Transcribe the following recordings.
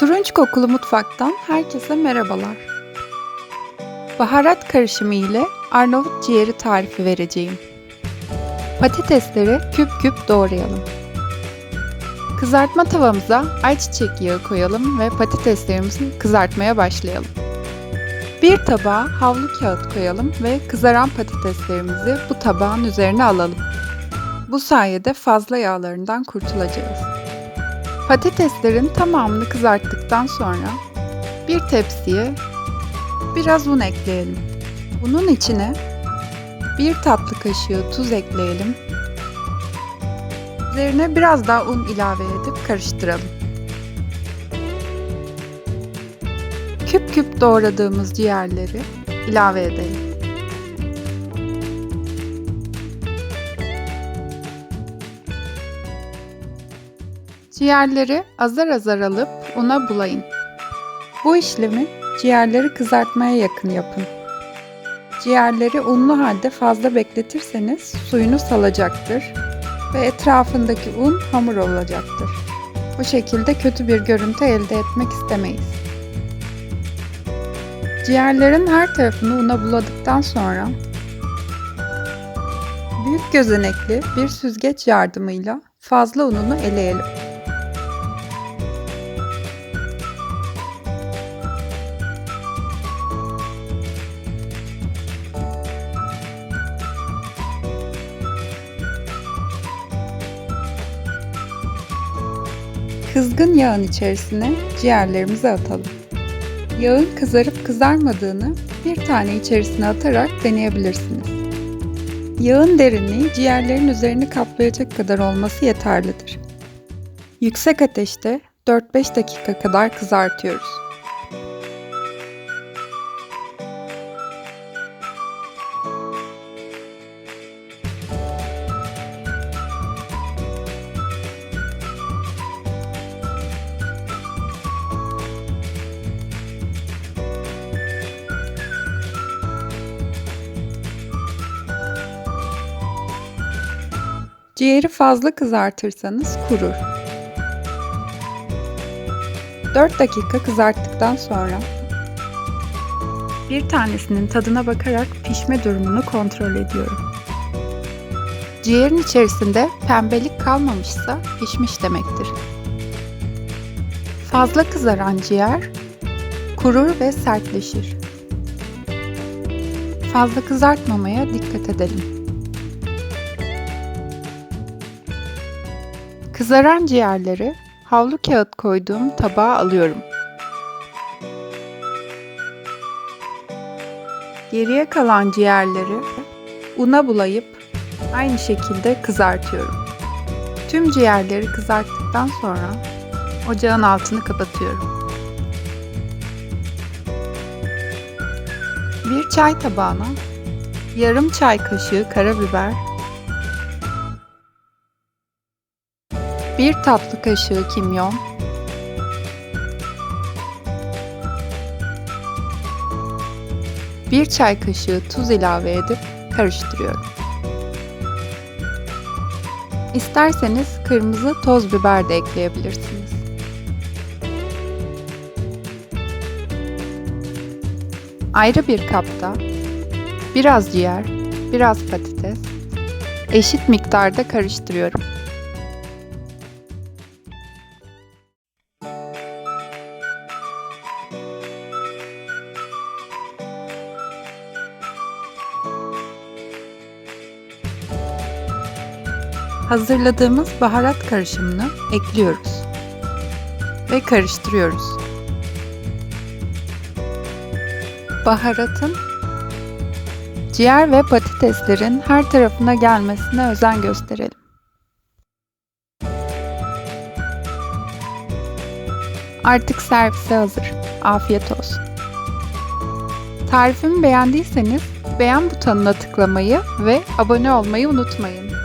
Turunç kokulu mutfaktan herkese merhabalar. Baharat karışımı ile Arnavut ciğeri tarifi vereceğim. Patatesleri küp küp doğrayalım. Kızartma tavamıza ayçiçek yağı koyalım ve patateslerimizi kızartmaya başlayalım. Bir tabağa havlu kağıt koyalım ve kızaran patateslerimizi bu tabağın üzerine alalım. Bu sayede fazla yağlarından kurtulacağız. Patateslerin tamamını kızarttıktan sonra bir tepsiye biraz un ekleyelim. Bunun içine bir tatlı kaşığı tuz ekleyelim. Üzerine biraz daha un ilave edip karıştıralım. Küp küp doğradığımız ciğerleri ilave edelim. Ciğerleri azar azar alıp una bulayın. Bu işlemi ciğerleri kızartmaya yakın yapın. Ciğerleri unlu halde fazla bekletirseniz suyunu salacaktır ve etrafındaki un hamur olacaktır. Bu şekilde kötü bir görüntü elde etmek istemeyiz. Ciğerlerin her tarafını una buladıktan sonra büyük gözenekli bir süzgeç yardımıyla fazla ununu eleyelim. Kızgın yağın içerisine ciğerlerimizi atalım. Yağın kızarıp kızarmadığını bir tane içerisine atarak deneyebilirsiniz. Yağın derinliği ciğerlerin üzerini kaplayacak kadar olması yeterlidir. Yüksek ateşte 4-5 dakika kadar kızartıyoruz. Ciğeri fazla kızartırsanız kurur. 4 dakika kızarttıktan sonra bir tanesinin tadına bakarak pişme durumunu kontrol ediyorum. Ciğerin içerisinde pembelik kalmamışsa pişmiş demektir. Fazla kızaran ciğer kurur ve sertleşir. Fazla kızartmamaya dikkat edelim. Kızaran ciğerleri havlu kağıt koyduğum tabağa alıyorum. Geriye kalan ciğerleri una bulayıp aynı şekilde kızartıyorum. Tüm ciğerleri kızarttıktan sonra ocağın altını kapatıyorum. Bir çay tabağına yarım çay kaşığı karabiber bir tatlı kaşığı kimyon, bir çay kaşığı tuz ilave edip karıştırıyorum. İsterseniz kırmızı toz biber de ekleyebilirsiniz. Ayrı bir kapta biraz ciğer, biraz patates, eşit miktarda karıştırıyorum. Hazırladığımız baharat karışımını ekliyoruz ve karıştırıyoruz. Baharatın ciğer ve patateslerin her tarafına gelmesine özen gösterelim. Artık servise hazır. Afiyet olsun. Tarifimi beğendiyseniz beğen butonuna tıklamayı ve abone olmayı unutmayın.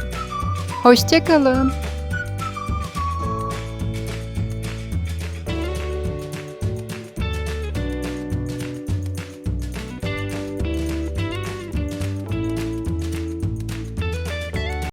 Hoşçakalın.